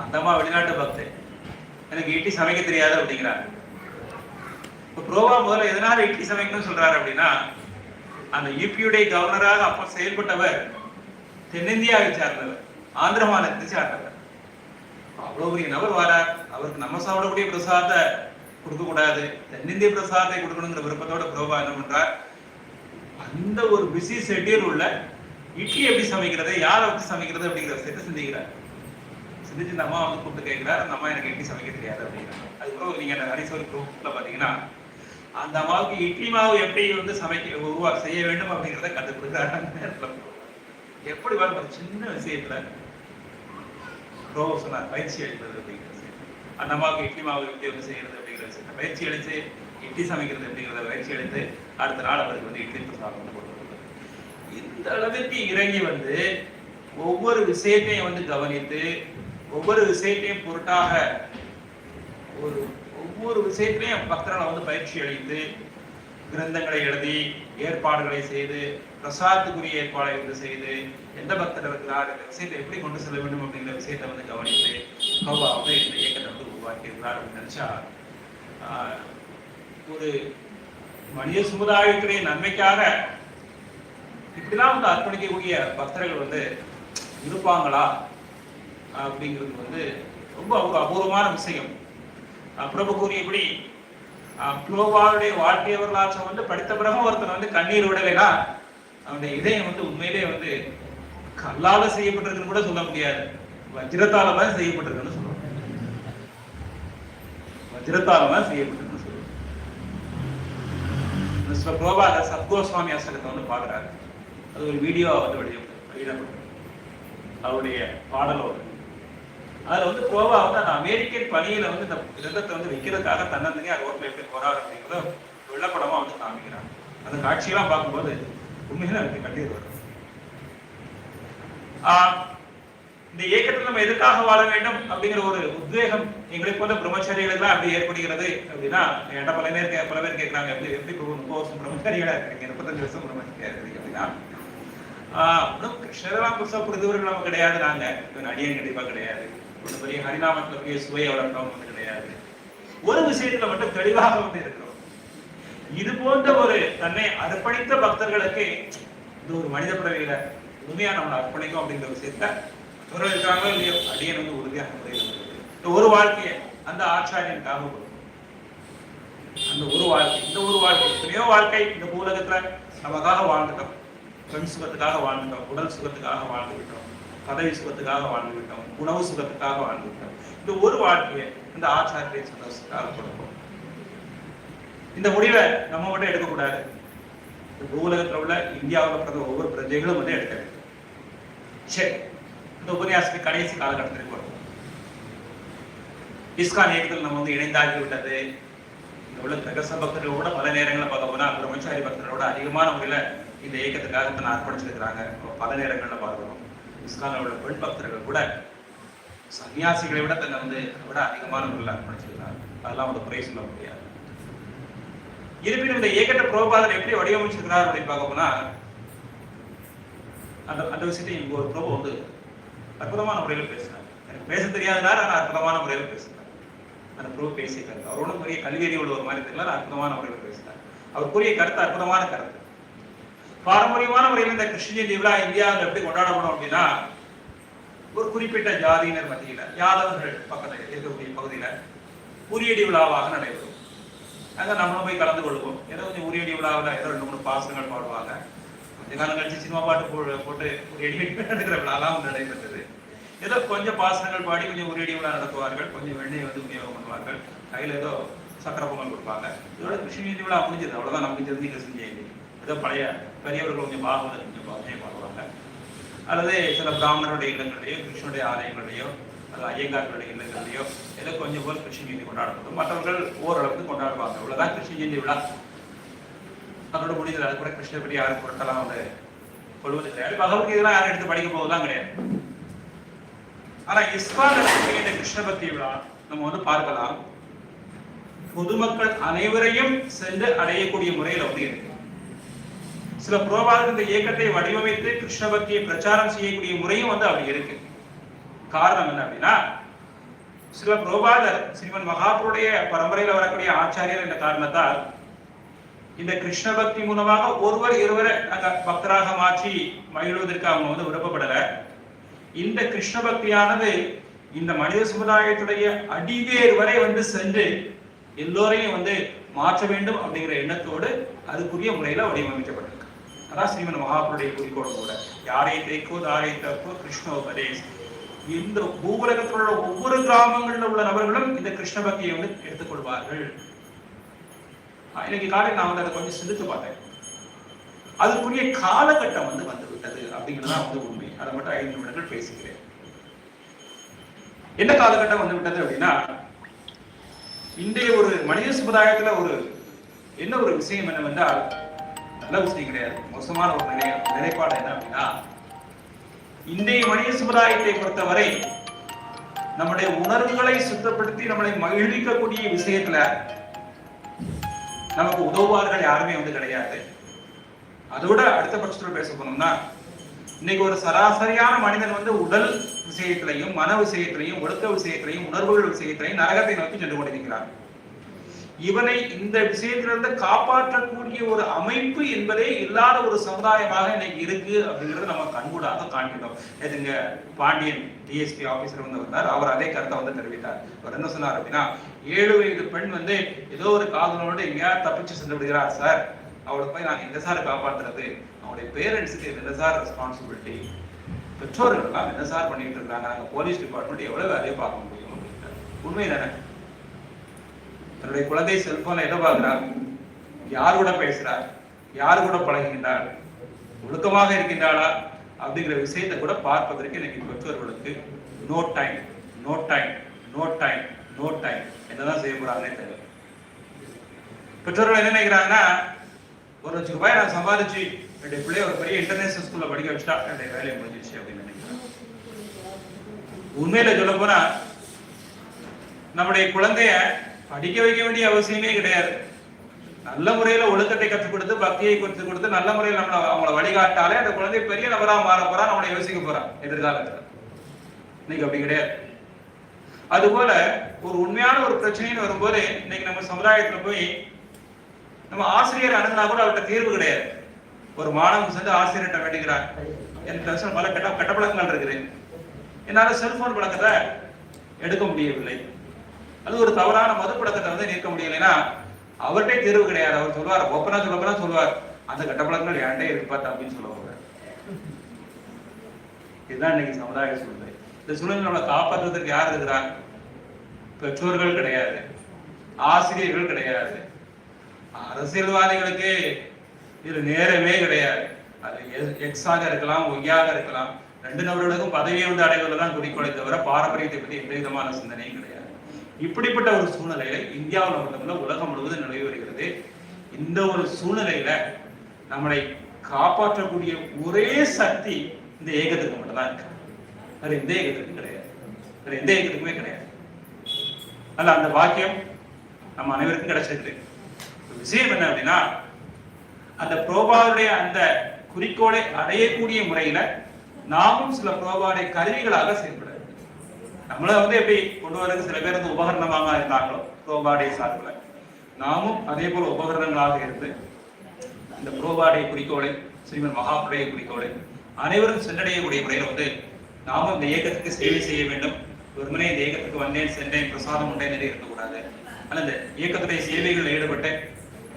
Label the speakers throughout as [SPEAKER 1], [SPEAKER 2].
[SPEAKER 1] அந்தம்மா வெளிநாட்டு பக்தை. எனக்கு இட்லி சமைக்க தெரியாது அப்படிங்கிறாங்க. இப்போ புரோவா முதல்ல எதனால இட்லி சமைக்கணும்னு சொல்றாரு அப்படின்னா அந்த யூபியுடைய கவர்னராக அப்ப செயல்பட்டவர் தென்னிந்தியாவை சார்ந்தவர் ஆந்திர மாநிலத்தை சார்ந்தவர். அவ்வளவு பெரிய நபர் வாரார். அவருக்கு நம்ம சாப்பிடக்கூடிய பிரசாதத்தை கொடுக்க கூடாது தென்னிந்திய பிரசாதத்தை கொடுக்கணுங்கிற விருப்பத்தோட புரோபா என்ன பண்றார்? அந்த ஒரு பிஸி ஷெட்யூல் உள்ள இட்லி எப்படி சமைக்கிறது யாரை வச்சு சமைக்கிறது அப்படிங்கிற விஷயத்தை சிந்திக்கிறார். சிந்திச்சு இந்த அம்மா வந்து கூப்பிட்டு கேட்கிறார் அந்த அம்மா எனக்கு இட்லி சமைக்க தெரியாது அப்படின்னா அதுக்கப்புறம் நீங்க அந்த ஹரிசோரி குரூப்ல பாத்தீங்கன்னா அந்த அம்மாவுக்கு இட்லி மாவு எப்படி வந்து சமைக்க உருவா செய்ய வேண்டும் அப்படிங்கிறத கற்றுக் கொடுக்குறாரு எப்படி வரும் ஒரு சின்ன விஷயத்துல. ரோவ பயிற்சி அளிப்பது அப்படிங்கிற விஷயம். அந்த அம்மாவுக்கு இட்லி மாவு எப்படி வந்து செய்யறது அப்படிங்கிற விஷயத்தை பயிற்சி அளித்து இட்லி சமைக்கிறது அப்படிங்கிறத பயிற்சி அளித்து அடுத்த நாள் அவருக்கு வந்து இட்லி பிரசாதம் வந்து கொண்டு இந்த அளவிற்கு இறங்கி வந்து ஒவ்வொரு விஷயத்தையும் வந்து கவனித்து ஒவ்வொரு விஷயத்தையும் பொருட்டாக ஒரு ஒவ்வொரு விஷயத்திலையும் பக்தர்களை வந்து பயிற்சி அளித்து கிரந்தங்களை எழுதி ஏற்பாடுகளை செய்து பிரசாதத்துக்குரிய ஏற்பாடை வந்து செய்து எந்த பக்தர் இருக்கிறார் இந்த விஷயத்தை எப்படி கொண்டு செல்ல வேண்டும் அப்படிங்கிற விஷயத்தை வந்து கவனித்து கௌவா வந்து இந்த இயக்கத்தை வந்து உருவாக்கி இருக்கிறார் அப்படின்னு நினைச்சா ஒரு மனித சமுதாயத்துடைய நன்மைக்காக இப்படிலாம் வந்து அர்ப்பணிக்கக்கூடிய பக்தர்கள் வந்து இருப்பாங்களா? அப்படிங்கிறது வந்து ரொம்ப ஒரு அபூர்வமான விஷயம். பிரபு கூறியபடி அஹ் புலோபாவுடைய வாழ்க்கை வரலாற்றை வந்து படித்த பிறகும் ஒருத்தர் வந்து கண்ணீர் விடலைனா அவனுடைய இதயம் வந்து உண்மையிலே வந்து கல்லால செய்யப்பட்டிருக்குன்னு கூட சொல்ல முடியாது. வஜ்ரத்தால தான் செய்யப்பட்டிருக்குன்னு சொல்லுவோம் வஜ்ரத்தால தான் செய்யப்பட்டிருக்குன்னு சொல்லுவாங்க. மிஸ்டர் புலோபா சத்கோஸ்வாமி அசகத்தை வந்து பாக்குறாரு அது ஒரு வீடியோ வந்து வெளியிடப்படும். அவருடைய பாடலோடு. அதுல வந்து கோவா வந்து அந்த அமெரிக்கன் பணியில வந்து இந்த கிரந்தத்தை வந்து வைக்கிறதுக்காக தன்னந்தனியா ரோட்ல எப்படி போறாரு அப்படிங்கிறத வெள்ளப்படமா வந்து காமிக்கிறாங்க. அந்த காட்சியெல்லாம் பார்க்கும்போது உண்மையில எனக்கு கண்ணீர் வரும். ஆஹ் இந்த இயக்கத்தில் நம்ம எதுக்காக வாழ வேண்டும் அப்படிங்கிற ஒரு உத்வேகம் எங்களை போல பிரம்மச்சாரிகளுக்கு அப்படி ஏற்படுகிறது அப்படின்னா என்கிட்ட பல பேர் கே- பல பேர் கேட்கிறாங்க எப்படி எப்படி இப்போ முப்பது வருஷம் பிரம்மச்சாரிகளா இருக்கீங்க முப்பத்தஞ்சு வருஷம் பிரம்மச்சாரியா இருக்கிறீங்க அப்படின்னா ஆஹ் கிருஷ்ணரெல்லாம் புதுசாக புரிந்தவர்கள் நம்ம கிடையாது நாங்க அடியன் கண்டிப்பா கிடையாது. பெரிய ஹரிநாமத்துல பெரிய சுவையை வளர்த்தவங்க வந்து கிடையாது. ஒரு விஷயத்துல மட்டும் தெளிவாக வந்து இருக்கிறோம். இது போன்ற ஒரு தன்னை அர்ப்பணித்த பக்தர்களுக்கு இது ஒரு மனித பிறவியில உண்மையா நம்மளை அர்ப்பணிக்கும் அப்படிங்கிற விஷயத்த இவர்கள் இருக்காங்களோ இல்லையோ அடியன் வந்து உறுதியாக முறையில் இந்த ஒரு வாழ்க்கையை அந்த ஆச்சாரியன் கொடுக்கும் அந்த ஒரு வாழ்க்கை இந்த ஒரு வாழ்க்கை எத்தனையோ வாழ்க்கை இந்த பூலகத்துல நமக்காக வாழ்ந்துட்டோம். பெண் சுகத்துக்காக வாழ்ந்துட்டோம் உடல் சுகத்துக்காக வாழ்ந்து விட்டோம் பதவி சுகத்துக்காக வாழ்ந்து விட்டோம் உணவு சுகத்துக்காக வாழ்ந்து விட்டோம் இந்த ஒரு வாழ்க்கையை இந்த ஆச்சாரிய சந்தோஷத்துக்காக கொடுப்போம். இந்த முடிவை நம்ம மட்டும் எடுக்கக்கூடாது. இந்த பூலகத்துல உள்ள இந்தியாவில் பிறந்த ஒவ்வொரு பிரஜைகளும் வந்து எடுக்க சரி இந்த உபன்யாசத்துக்கு கடைசி காலகட்டத்திற்கு கொடுப்போம் இஸ்கான் இயக்கத்தில் நம்ம வந்து இணைந்தாகி விட்டது இங்க உள்ள கிரகச பக்தர்களோட பல நேரங்களில் பார்க்க போனால் பிரம்மச்சாரி பக்தர்களோட அதிகமான முறையில இந்த இயக்கத்துக்காக தன்னை அர்ப்பணிச்சிருக்கிறாங்க. பல நேரங்களில் பார்க்குறோம். இஸ்கானோட பெண் பக்தர்கள் கூட சன்னியாசிகளை விட தன்னை வந்து விட அதிகமான முறையில் அதெல்லாம் வந்து குறை சொல்ல முடியாது. இருப்பினும் இந்த ஏகட்ட புரோபாதன் எப்படி வடிவமைச்சிருக்கிறார் அப்படின்னு பார்க்க போனா அந்த அந்த விஷயத்தை இங்க ஒரு பிரபு வந்து அற்புதமான முறையில் பேசினார் எனக்கு பேச தெரியாதனால ஆனால் அற்புதமான முறையில் பேசினார் அந்த பிரபு பேசியிருக்காரு அவர் ஒன்றும் பெரிய கல்வியறி உள்ள ஒரு மாதிரி தெரியல அற்புதமான முறையில் பேசினார் அவர் கூறிய கருத்து அற்புதமான கருத்து. பாரம்பரியமான முறையில் இந்த கிருஷ்ண ஜெயந்தி விழா இந்தியாவில் எப்படி கொண்டாடப்படும் அப்படின்னா ஒரு குறிப்பிட்ட ஜாதியினர் மத்தியில் யாதவர்கள் பக்கத்தில் இருக்கக்கூடிய பகுதியில் உரியடி விழாவாக நடைபெறும். அங்கே நம்மளும் போய் கலந்து கொள்வோம். ஏதோ கொஞ்சம் உரியடி விழாவில் ஏதோ ரெண்டு மூணு பாசங்கள் பாடுவாங்க. கொஞ்ச காலம் கழிச்சு சினிமா பாட்டு போ- போட்டு ஒரு எடிமெண்ட் நடக்கிற விழாலாம் நடைபெற்றது. ஏதோ கொஞ்சம் பாசனங்கள் பாடி கொஞ்சம் உரியடி விழா நடத்துவார்கள். கொஞ்சம் வெண்ணெய் வந்து விநியோகம் பண்ணுவார்கள். கையில் ஏதோ சக்கர பொங்கல் கொடுப்பாங்க. இதோட கிருஷ்ண விழா முடிஞ்சது. அவ்வளோதான் நமக்கு தெரிஞ்சு கிருஷ்ண ஜெயந்தி ஏதோ பழைய பெரியவர்கள் கொஞ்சம் பாகவத கொஞ்சம் பாவனையும் பாடுவாங்க. அல்லது சில பிராமணருடைய இல்லங்களிலேயோ கிருஷ்ணனுடைய ஆலயங்களிலேயோ அல்லது ஐயங்கார்களுடைய இல்லங்களிலேயோ ஏதோ கொஞ்சம் போல் கிருஷ்ண ஜெயந்தி கொண்டாடப்படும். மற்றவர்கள் ஓரளவுக்கு கொண்டாடுவாங்க. இவ்வளோதான் கிருஷ்ண ஜெயந்தி விழா. அதோட முடிஞ்சது அது கூட கிருஷ்ணபடி பற்றி யாரும் பொருட்கெல்லாம் வந்து கொள்வது கிடையாது பகவத்கீதைலாம் யாரும் எடுத்து படிக்க போவதுதான் கிடையாது. ஆனா இஸ்கான் இந்த கிருஷ்ண பக்தி விழா நம்ம வந்து பார்க்கலாம். பொதுமக்கள் அனைவரையும் சென்று அடையக்கூடிய முறையில வந்து இருக்கு. சில புரோபாதர் இந்த இயக்கத்தை வடிவமைத்து கிருஷ்ண பக்தியை பிரச்சாரம் செய்யக்கூடிய முறையும் வந்து அப்படி இருக்கு. காரணம் என்ன அப்படின்னா சில புரோபாதர் ஸ்ரீமன் மகாபுருடைய பரம்பரையில் வரக்கூடிய ஆச்சாரியர் என்ற காரணத்தால் இந்த கிருஷ்ண பக்தி மூலமாக ஒருவர் இருவரை பக்தராக மாற்றி மகிழ்வதற்கு அவங்க வந்து விருப்பப்படல. இந்த கிருஷ்ண பக்தியானது இந்த மனித சமுதாயத்துடைய அடிவேர் வரை வந்து சென்று எல்லோரையும் வந்து மாற்ற வேண்டும் அப்படிங்கிற எண்ணத்தோடு அதுக்குரிய முறையில வடிவமைக்கப்பட்டது. அதான் ஸ்ரீமன் மகாபுருடைய குறிக்கோள் கூட யாரை தேக்கோ தாரை தப்போ கிருஷ்ண உபதேஷ் இந்த பூவுலகத்தில் உள்ள ஒவ்வொரு கிராமங்களில் உள்ள நபர்களும் இந்த கிருஷ்ண பக்தியை வந்து எடுத்துக்கொள்வார்கள். இன்னைக்கு காலையில் நான் வந்து அதை கொஞ்சம் சிந்தித்து பார்த்தேன். அதுக்குரிய காலகட்டம் வந்து வந்து விட்டது அப்படிங்கிறதான் வந்து உண்மை. அதை மட்டும் ஐந்து நிமிடங்கள் பேசுகிறேன். என்ன காலகட்டம் வந்து விட்டது அப்படின்னா இன்றைய ஒரு மனித சமுதாயத்துல ஒரு என்ன ஒரு விஷயம் என்னவென்றால் நல்ல விஷயம் கிடையாது. மோசமான ஒரு நிலை நிலைப்பாடு என்ன அப்படின்னா இன்றைய மனித சமுதாயத்தை பொறுத்தவரை நம்முடைய உணர்வுகளை சுத்தப்படுத்தி நம்மளை மகிழ்விக்கக்கூடிய விஷயத்துல நமக்கு உதவுவார்கள் யாருமே வந்து கிடையாது. அதோட அடுத்த பட்சத்துல பேச போனோம்னா இன்னைக்கு ஒரு சராசரியான மனிதன் வந்து உடல் விஷயத்திலையும் மன விஷயத்திலையும் ஒழுக்க விஷயத்திலையும் உணர்வுகள் விஷயத்திலையும் நரகத்தை நோக்கி சென்று கொண்டிருக்கிறான் இவனை இந்த விஷயத்திலிருந்து காப்பாற்றக்கூடிய ஒரு அமைப்பு என்பதே இல்லாத ஒரு சமுதாயமாக இன்னைக்கு இருக்கு அப்படிங்கறது நம்ம கண்கூடாக காண்கிறோம் எதுங்க? பாண்டியன் டிஎஸ்பி ஆபீசர் வந்து வந்தார். அவர் அதே கருத்தை வந்து தெரிவித்தார். அவர் என்ன சொன்னார் அப்படின்னா ஏழு வயது பெண் வந்து ஏதோ ஒரு காதலோடு எங்கேயாவது தப்பிச்சு சென்று விடுகிறார் சார் அவளை போய் நாங்க எந்த சார் காப்பாற்றுறது அவனுடைய பேரண்ட்ஸுக்கு என்ன சார் ரெஸ்பான்சிபிலிட்டி பெற்றோர்கள் எல்லாம் என்ன சார் பண்ணிட்டு இருக்காங்க நாங்க போலீஸ் டிபார்ட்மெண்ட் எவ்வளவு வேலையை பார்க்க முடியும் அப்படின்ட்டு உண்மை தானே? தன்னுடைய குழந்தை செல்போன்ல என்ன பார்க்கிறார்? யார் கூட பேசுறார்? யார் கூட பழகுகின்றார்? ஒழுக்கமாக இருக்கின்றாளா? அப்படிங்கிற விஷயத்தை கூட பார்ப்பதற்கு இன்னைக்கு பெற்றோர்களுக்கு no time no time no time no time என்னதான் செய்ய போறாங்கன்னே தெரியல. பெற்றோர்கள் என்ன நினைக்கிறாங்கன்னா ஒரு லட்சம் ரூபாய் நான் சம்பாதிச்சு என்னுடைய பிள்ளைய ஒரு பெரிய இன்டர்நேஷனல் ஸ்கூல்ல படிக்க வச்சுட்டா என்னுடைய வேலையை முடிஞ்சிச்சு அப்படின்னு நினைக்கிறேன் உண்மையில சொல்ல போனா நம்முடைய குழந்தைய படிக்க வைக்க வேண்டிய அவசியமே கிடையாது. நல்ல முறையில ஒழுக்கத்தை கற்றுக் கொடுத்து பக்தியை கற்றுக் கொடுத்து நல்ல முறையில் நம்மளை அவங்கள வழிகாட்டாலே அந்த குழந்தை பெரிய நபரா மாற போறான் அவனை யோசிக்க போறான் எதிர்காலத்துல. இன்னைக்கு அப்படி கிடையாது. அதுபோல ஒரு உண்மையான ஒரு பிரச்சனைன்னு வரும்போது இன்னைக்கு நம்ம சமுதாயத்துல போய் நம்ம ஆசிரியர் அணுகுனா கூட அவர்கிட்ட தீர்வு கிடையாது. ஒரு மாணவன் சென்று ஆசிரியர்கிட்ட வேண்டுகிறார் என் பிரச்சனை பல கெட்ட கெட்ட பழக்கங்கள் இருக்குது. என்னால செல்போன் பழக்கத்தை எடுக்க முடியவில்லை. அது ஒரு தவறான மது வந்து நிற்க முடியலைன்னா அவர்கிட்ட தேர்வு கிடையாது. அவர் சொல்லுவார் ஒப்பனா சொல்லப்பனா சொல்லுவார் அந்த கெட்ட பழக்கங்கள் என்கிட்ட இருக்கு அப்படின்னு சொல்ல போறார். இதுதான் இன்னைக்கு சமுதாய சூழ்நிலை. இந்த சூழ்நிலை நம்மளை காப்பாற்றுவதற்கு யார் இருக்கிறார் பெற்றோர்கள் கிடையாது. ஆசிரியர்கள் கிடையாது. அரசியல்வாதிகளுக்கு இது நேரமே கிடையாது. அது எக்ஸாக இருக்கலாம் ஒய்யாக இருக்கலாம். ரெண்டு நபர்களுக்கும் பதவியை வந்து அடைவதில் தான் குறிக்கோளை தவிர பாரம்பரியத்தை பற்றி எந்த விதமான சிந்தனையும் கிடையாது. இப்படிப்பட்ட ஒரு சூழ்நிலையில இந்தியாவில் மட்டுமல்ல உலகம் முழுவதும் நிலவி வருகிறது. இந்த ஒரு சூழ்நிலையில நம்மளை காப்பாற்றக்கூடிய ஒரே சக்தி இந்த ஏகத்துக்கு மட்டும்தான் இருக்கு. வேற எந்த ஏகத்துக்கும் கிடையாது. வேற எந்த ஏகத்துக்குமே கிடையாது. அல்ல அந்த வாக்கியம் நம்ம அனைவருக்கும் கிடைச்சிருக்கு. விஷயம் என்ன அப்படின்னா அந்த புரோபாவுடைய அந்த குறிக்கோளை அடையக்கூடிய முறையில நாமும் சில புரோபாவுடைய கருவிகளாக செயல்பட நம்மள வந்து எப்படி கொண்டு வரது சில பேர் வந்து உபகரணமாக இருந்தாங்களோ ப்ரோபாடை சார்பில். நாமும் அதே போல உபகரணங்களாக இருந்து இந்த ப்ரோபாடை குறிக்கோளை ஸ்ரீமன் மகாபுடைய குறிக்கோளை அனைவரும் சென்றடையக்கூடிய முறையில் வந்து நாமும் இந்த இயக்கத்துக்கு சேவை செய்ய வேண்டும். ஒருமுறை இந்த இயக்கத்துக்கு வந்தேன் சென்றேன் பிரசாதம் உண்டேன் என்று இருக்கக்கூடாது. ஆனால் இந்த இயக்கத்துடைய சேவைகளில் ஈடுபட்டு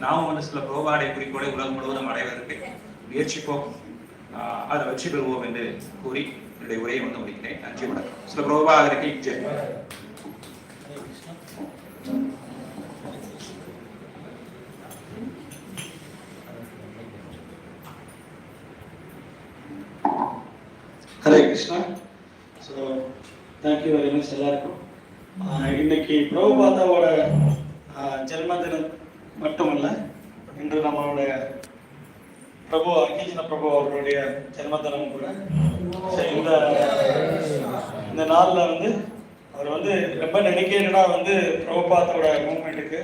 [SPEAKER 1] நாமும் வந்து சில புரோபாடைய குறிக்கோளை உலகம் முழுவதும் அடைவதற்கு முயற்சிப்போம். அதை வெற்றி பெறுவோம் என்று கூறி என்னுடைய உரையை வந்து முடிக்கிறேன் நன்றி வணக்கம் சில பிரபாகருக்கு Jai
[SPEAKER 2] Hare Krishna so thank you very much எல்லாருக்கும் இன்னைக்கு பிரபுபாதாவோட ஆஹ் ஜென்ம தினம் மட்டுமல்ல இன்று நம்மளுடைய பிரபு அகிஜன பிரபு அவர்களுடைய ஜென்ம தினமும் கூட சரி இந்த இந்த நாளில் வந்து அவர் வந்து ரொம்ப டெடிக்கேட்டடா வந்து பிரபுபாத்தோட மூமெண்ட்டுக்கு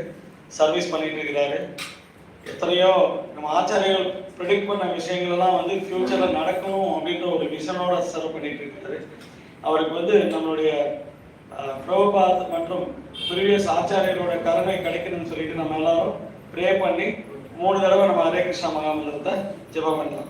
[SPEAKER 2] சர்வீஸ் பண்ணிட்டு இருக்கிறாரு. எத்தனையோ நம்ம ஆச்சாரியர்கள் ப்ரிடிக்ட் பண்ண விஷயங்கள் எல்லாம் வந்து ஃப்யூச்சரில் நடக்கணும் அப்படின்ற ஒரு விஷனோட சர்வ் பண்ணிட்டு இருக்காரு. அவருக்கு வந்து நம்மளுடைய பிரபுபாத் மற்றும் ப்ரீவியஸ் ஆச்சாரியரோட கருணை கிடைக்கணும்னு சொல்லிட்டு நம்ம எல்லாரும் ப்ரே பண்ணி மூணு தடவை நம்ம ஹரே கிருஷ்ணா மகாமந்திரத்தை ஜெபம் பண்ணலாம்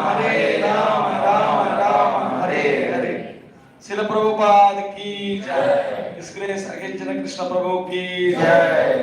[SPEAKER 2] Deixa a prova o.